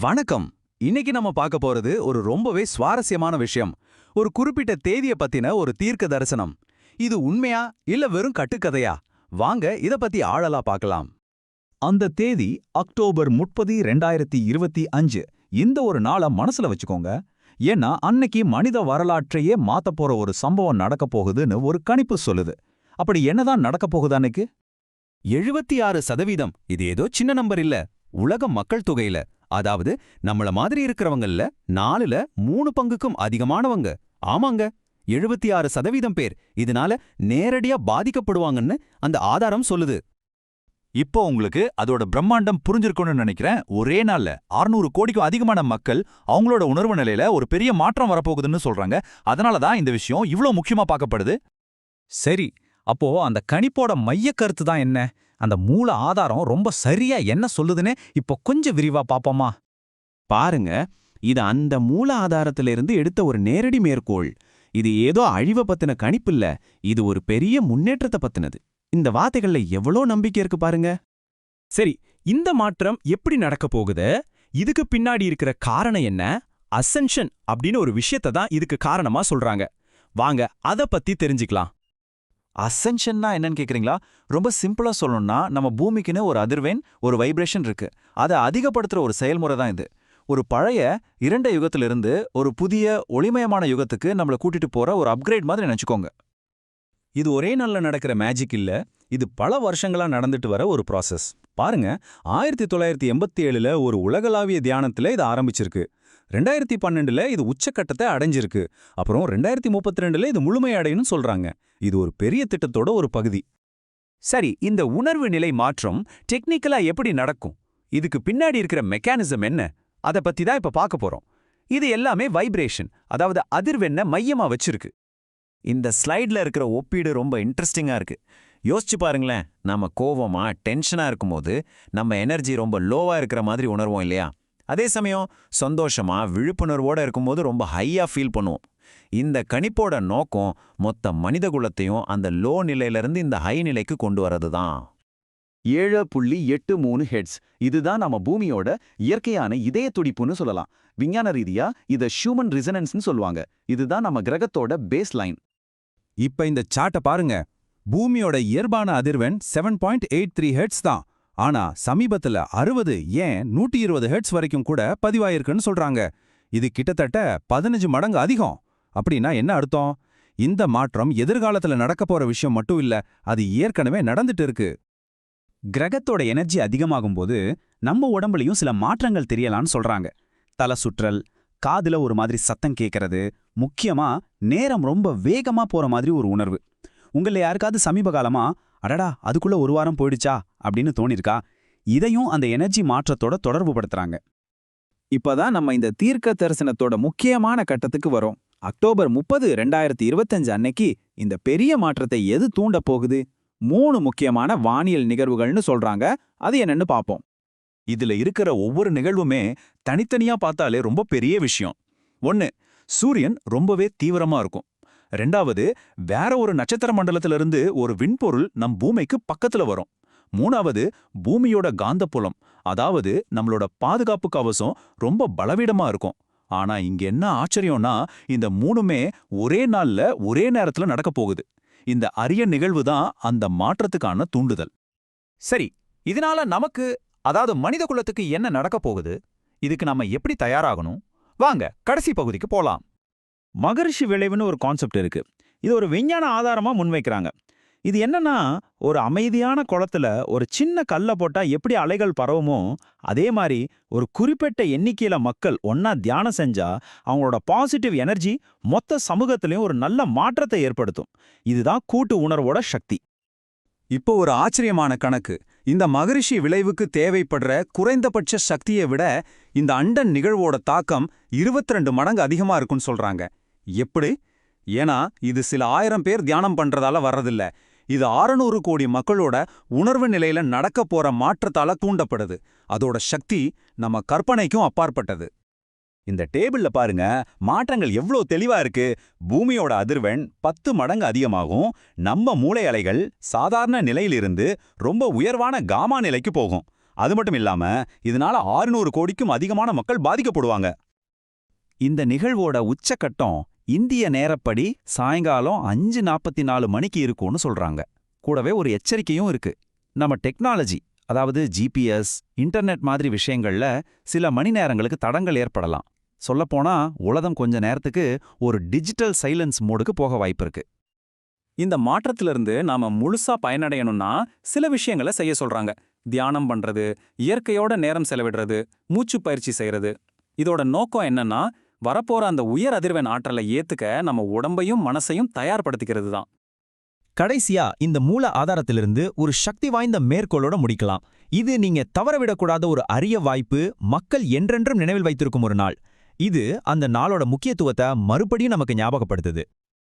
வணக்கம். இன்னைக்கு நம்ம பார்க்க போறது ஒரு ரொம்பவே சுவாரஸ்யமான விஷயம். ஒரு குறிப்பிட்ட தேதிய பத்தின ஒரு தீர்க்க தரிசனம். இது உண்மையா இல்ல வெறும் கட்டுக்கதையா? வாங்க இத பத்தி ஆழலா பார்க்கலாம். அந்த தேதி அக்டோபர் முப்பது ரெண்டாயிரத்தி இருபத்தி அஞ்சு. இந்த ஒரு நாளை மனசுல வச்சுக்கோங்க. ஏன்னா அன்னைக்கு மனித வரலாற்றையே மாத்தப் போற ஒரு சம்பவம் நடக்கப் போகுதுன்னு ஒரு கணிப்பு சொல்லுது. அப்படி என்னதான் நடக்கப் போகுது அன்னைக்கு? எழுபத்தி ஆறு சதவீதம். இது ஏதோ சின்ன நம்பர் இல்ல. உலக மக்கள் தொகையில. அதாவது நம்மள மாதிரி இருக்கிறவங்கல்ல நாலுல மூணு பங்குக்கும் அதிகமானவங்க. ஆமாங்க எழுபத்தி ஆறு சதவீதம் பேர் இதனால நேரடியா பாதிக்கப்படுவாங்கன்னு அந்த ஆதாரம் சொல்லுது. இப்போ உங்களுக்கு அதோட பிரம்மாண்டம் புரிஞ்சிருக்கும்னு நினைக்கிறேன். ஒரே நாள்ல 600 கோடிக்கும் அதிகமான மக்கள் அவங்களோட உணர்வு நிலையில ஒரு பெரிய மாற்றம் வரப்போகுதுன்னு சொல்றாங்க. அதனால தான் இந்த விஷயம் இவ்ளோ முக்கியமா பார்க்கப்படுது. சரி அப்போ அந்த கணிப்போட மைய கருத்து தான் என்ன? அந்த மூல ஆதாரம் ரொம்ப சரியா என்ன சொல்லுதுன்னு இப்போ கொஞ்சம் விரிவா பாப்போமா? பாருங்க இது அந்த மூல ஆதாரத்திலிருந்து எடுத்த ஒரு நேரடி மேற்கோள். இது ஏதோ அழிவை பத்தின கணிப்பில்ல இது ஒரு பெரிய முன்னேற்றத்தை பத்தினது. இந்த வார்த்தைகள்ல எவ்வளோ நம்பிக்கை இருக்கு பாருங்க. சரி இந்த மாற்றம் எப்படி நடக்க போகுது? இதுக்கு பின்னாடி இருக்கிற காரணம் என்ன? அசென்ஷன் அப்படின்னு ஒரு விஷயத்தை தான் இதுக்கு காரணமா சொல்றாங்க. வாங்க அத பத்தி தெரிஞ்சுக்கலாம். அசென்ஷன்னா என்னன்னு கேக்குறீங்களா? ரொம்ப சிம்பிளா சொல்லணும்னா நம்ம பூமிக்குன்னு ஒரு அதிர்வெண் ஒரு வைப்ரேஷன் இருக்கு. அதை அதிகப்படுத்துற ஒரு செயல்முறை தான் இது. ஒரு பழைய இரண்ட யுகத்திலிருந்து ஒரு புதிய ஒளிமயமான யுகத்துக்கு நம்மள கூட்டிட்டு போற ஒரு அப்கிரேட் மாதிரி நினைச்சுக்கோங்க. இது ஒரே நாள்ல நடக்கிற மேஜிக் இல்ல இது பல வருஷங்களா நடந்துட்டு வர ஒரு ப்ராசஸ் பாருங்க ஆயிரத்தி தொள்ளாயிரத்தி எண்பத்தி ஏழுல ஒரு உலகளாவிய தியானத்துல இது ஆரம்பிச்சிருக்கு. ரெண்டாயிரத்தி பன்னெண்டுல இது உச்சக்கட்டத்தை அடைஞ்சிருக்கு. அப்புறம் ரெண்டாயிரத்தி முப்பத்தி ரெண்டுல இது முழுமையடையும் சொல்றாங்க. இது ஒரு பெரிய திட்டத்தோட ஒரு பகுதி. சரி இந்த உணர்வு நிலை மாற்றம் டெக்னிக்கலா எப்படி நடக்கும்? இதுக்கு பின்னாடி இருக்கிற மெக்கானிசம் என்ன? அத பத்தி தான் இப்ப பார்க்க போறோம். இது எல்லாமே வைப்ரேஷன் அதாவது அதிர்வெண்ண மையமா வச்சிருக்கு. இந்த ஸ்லைட்ல இருக்கிற ஒப்பீடு ரொம்ப இன்ட்ரெஸ்டிங்கா இருக்கு. யோசிச்சு பாருங்களேன் நம்ம கோவமா டென்ஷனா இருக்கும்போது நம்ம எனர்ஜி ரொம்ப லோவா இருக்கிற மாதிரி உணர்வோம் இல்லையா? அதே சமயம் சந்தோஷமா விழிப்புணர்வோட இருக்கும்போது ரொம்ப ஹையா ஃபீல் பண்ணுவோம். இந்த கணிப்போட நோக்கம் மொத்த மனித குலத்தையும் அந்த லோ நிலையிலிருந்து இந்த ஹை நிலைக்கு கொண்டு வரது தான் ஏழு புள்ளி எட்டு மூணு ஹெட்ஸ் இதுதான் நம்ம பூமியோட இயற்கையான இதய துடிப்புன்னு சொல்லலாம். விஞ்ஞான ரீதியா இத ஹியூமன் ரிசனன்ஸ்னு சொல்லுவாங்க. இதுதான் நம்ம கிரகத்தோட பேஸ் லைன் இப்ப இந்த சார்ட்ட பாருங்க. பூமியோட இயல்பான அதிர்வெண் seven point eight three hertz தான். ஆனா சமீபத்துல அறுபது ஏன் நூற்றி இருபது ஹெட்ஸ் வரைக்கும் கூட பதிவாயிருக்குன்னு சொல்றாங்க. இது கிட்டத்தட்ட பதினஞ்சு மடங்கு அதிகம். அப்படின்னா என்ன அர்த்தம்? இந்த மாற்றம் எதிர்காலத்துல நடக்க போற விஷயம் மட்டும் இல்ல அது ஏற்கனவே நடந்துட்டு இருக்கு. கிரகத்தோட எனர்ஜி அதிகமாகும் போது நம்ம உடம்புலயும் சில மாற்றங்கள் தெரியலான்னு சொல்றாங்க. தலை சுற்றல் காதுல ஒரு மாதிரி சத்தம் கேட்கறது முக்கியமா நேரம் ரொம்ப வேகமா போற மாதிரி ஒரு உணர்வு. உங்கள யாருக்காவது சமீப காலமா அடடா அதுக்குள்ள ஒரு வாரம் போயிடுச்சா? அப்படின்னு தோணிருக்கா. இதையும் அந்த எனர்ஜி மாற்றத்தோட தொடர்பு படுத்துறாங்க இப்பதான் நம்ம இந்த தீர்க்க தரிசனத்தோட முக்கியமான கட்டத்துக்கு வரோம். அக்டோபர் முப்பது ரெண்டாயிரத்தி இருபத்தஞ்சு அன்னைக்கு இந்த பெரிய மாற்றத்தை எது தூண்ட போகுது? மூணு முக்கியமான வானியல் நிகழ்வுகள்னு சொல்றாங்க. அது என்னன்னு பாப்போம். இதுல இருக்கிற ஒவ்வொரு நிகழ்வுமே தனித்தனியா பார்த்தாலே ரொம்ப பெரிய விஷயம். ஒன்னு சூரியன் ரொம்பவே தீவிரமா இருக்கும். ரெண்டாவது வேற ஒரு நட்சத்திர மண்டலத்திலிருந்து ஒரு விண்பொருள் நம் பூமிக்கு பக்கத்துல வரும். மூணாவது பூமியோட காந்தப்புலம் அதாவது நம்மளோட பாதுகாப்பு கவசம் ரொம்ப பலவீடமா இருக்கும். ஆனா இங்க என்ன ஆச்சரியம்னா இந்த மூணுமே ஒரே நாள்ல ஒரே நேரத்துல நடக்க போகுது. இந்த அரிய நிகழ்வு தான் அந்த மாற்றத்துக்கான தூண்டுதல். சரி இதனால நமக்கு அதாவது மனித குலத்துக்கு என்ன நடக்க போகுது? இதுக்கு நம்ம எப்படி தயாராகணும்? வாங்க கடைசி பகுதிக்கு போலாம். மகரிஷி விளைவுன்னு ஒரு கான்செப்ட் இருக்கு. இது ஒரு விஞ்ஞான ஆதாரமா முன்வைக்கிறாங்க. இது என்னன்னா ஒரு அமைதியான குளத்துல ஒரு சின்ன கல்லை போட்டா எப்படி அலைகள் பரவுமோ அதே மாதிரி ஒரு குறிப்பிட்ட எண்ணிக்கையில மக்கள் ஒன்னா தியானம் செஞ்சா அவங்களோட பாசிட்டிவ் எனர்ஜி மொத்த சமூகத்திலையும் ஒரு நல்ல மாற்றத்தை ஏற்படுத்தும். இதுதான் கூட்டு உணர்வோட சக்தி. இப்போ ஒரு ஆச்சரியமான கணக்கு. இந்த மகரிஷி விளைவுக்கு தேவைப்படுற குறைந்தபட்ச சக்தியை விட இந்த அண்டன் நிகழ்வோட தாக்கம் 22 மடங்கு அதிகமா இருக்குன்னு சொல்றாங்க. எப்படி? ஏன்னா இது சில ஆயிரம் பேர் தியானம் பண்றதால வர்றதில்ல. இது 600 கோடி மக்களோட உணர்வு நிலையில நடக்க போற மாற்றத்தால தூண்டப்படுது. அதோட சக்தி நம்ம கற்பனைக்கும் அப்பாற்பட்டது. இந்த டேபிள்ல பாருங்க மாற்றங்கள் எவ்ளோ தெளிவா இருக்கு. பூமியோட அதிர்வெண் பத்து மடங்கு அதிகமாகும். நம்ம மூளை அலைகள் சாதாரண நிலையிலிருந்து ரொம்ப உயர்வான காமா நிலைக்கு போகும். அது மட்டும் இல்லாம இதனால 600 கோடிக்கும் அதிகமான மக்கள் பாதிக்கப்படுவாங்க. இந்த நிகழ்வோட உச்சக்கட்டம் இந்திய நேரப்படி சாயங்காலம் அஞ்சு நாற்பத்தி நாலு மணிக்கு இருக்கும்னு சொல்றாங்க. கூடவே ஒரு எச்சரிக்கையும் இருக்கு. நம்ம டெக்னாலஜி அதாவது ஜிபிஎஸ் இன்டர்நெட் மாதிரி விஷயங்கள்ல சில மணி நேரங்களுக்கு தடங்கள் ஏற்படலாம். சொல்லப்போனா உலகம் கொஞ்ச நேரத்துக்கு ஒரு டிஜிட்டல் சைலன்ஸ் மோடுக்கு போக வாய்ப்பு இருக்கு. இந்த மாற்றத்திலிருந்து நாம முழுசா பயனடையணும்னா சில விஷயங்களை செய்ய சொல்றாங்க. தியானம் பண்றது இயற்கையோட நேரம் செலவிடுறது மூச்சு பயிற்சி செய்யறது இதோட நோக்கம் என்னன்னா வரப்போற அந்த உயர் அதிர்வெண் ஆற்றலை ஏத்துக்க நம்ம உடம்பையும் மனசையும் தயார்படுத்திக்கிறது தான் கடைசியா இந்த மூல ஆதாரத்திலிருந்து ஒரு சக்தி வாய்ந்த மேற்கோளோட முடிக்கலாம். இது நீங்க தவறவிடக்கூடாத ஒரு அரிய வாய்ப்பு மக்கள் என்றென்றும் நினைவில் வைத்திருக்கும் ஒரு நாள். இது அந்த நாளோட முக்கியத்துவத்தை மறுபடியும் நமக்கு ஞாபகப்படுத்துது.